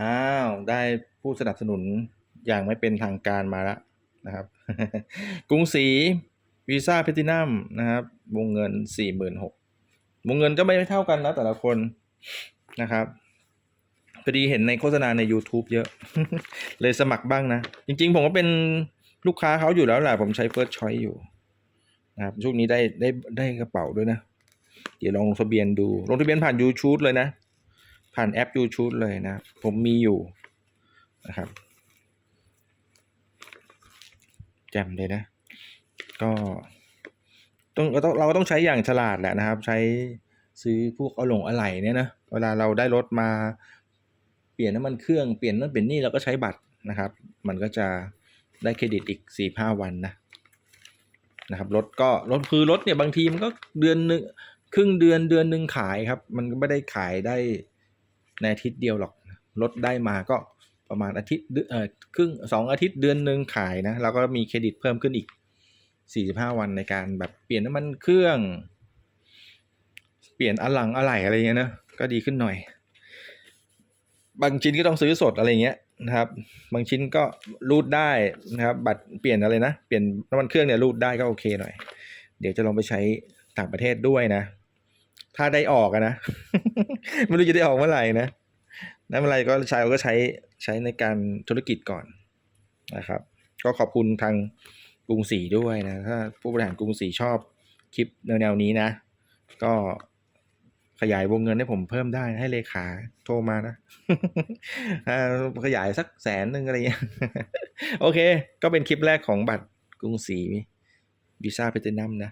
อ้าว ได้ผู้สนับสนุนอย่างไม่เป็นทางการมาแล้วนะครับ กรุงศรีวีซ่าแพทินัมนะครับ วงเงินสี่หมื่นหกวงเงินก็ไม่เท่ากันนะแต่ละคนนะครับพอดีเห็นในโฆษณาใน YouTube เยอะ เลยสมัครบ้างนะ จริงๆ ผมก็เป็นลูกค้าเขาอยู่แล้วแหละผมใช้ First Choice อยู่นะครับช่วงนี้ได้ได้ได้กระเป๋าด้วยนะ เดี๋ยวลองลงทะเบียนดู ลงทะเบียนผ่าน YouTube เลยนะ ผ่านแอป YouTube เลยนะ ผมมีอยู่นะครับแจ่มเลยนะ ก็ต้องเราต้องเราต้องใช้อย่างฉลาดแหละนะครับ ใช้ซื้อพวกเอาหลงอะไหล่เนี่ยนะเวลาเราได้รถมาเปลี่ยนน้ำมันเครื่องเปลี่ยนนั่นเปลี่ยนนี่เราก็ใช้บัตรนะครับ มันก็จะได้เครดิตอีกสี่ห้าวันนะนะครับรถก็รถคือรถเนี่ยบางทีมันก็เดือนหนึ่งครึ่งเดือนเดือนหนึ่งขายครับ มันก็ไม่ได้ขายได้ ในอาทิตย์เดียวหรอกรถได้มาก็ประมาณอาทิตย์เออครึ่งสองอาทิตย์เดือนหนึ่งขายนะแล้วก็มีเครดิตเพิ่มขึ้นอีกสี่สิบห้าวันในการแบบเปลี่ยนน้ำมันเครื่อง เปลี่ยนอะหลังอะไหล่อะไรเงี้ยนะก็ดีขึ้นหน่อย บางชิ้นก็ต้องซื้อสดอะไรเงี้ยนะครับ บางชิ้นก็รูดได้นะครับ บัตรเปลี่ยนอะไรนะ เปลี่ยนน้ำมันเครื่องเนี่ยรูดได้ก็โอเคหน่อย เดี๋ยวจะลองไปใช้ต่างประเทศด้วยนะ ถ้าได้ออกนะ ไม่รู้จะได้ออกเมื่อไหร่นะนั่นเมื่อไหร่ก็ใช้ก็ใช้ใช้ในการธุรกิจก่อนนะครับ ก็ขอบคุณทางกรุงศรีด้วยนะถ้าผู้บริหารกรุงศรีชอบคลิปแนวๆนี้นะ ก็ขยายวงเงินให้ผมเพิ่มได้ให้เลขาโทรมานะขยายสักแสนหนึ่งอะไรเงี้ยโอเค ก็เป็นคลิปแรกของบัตรกรุงศรีวีซ่าเพตินัมนะ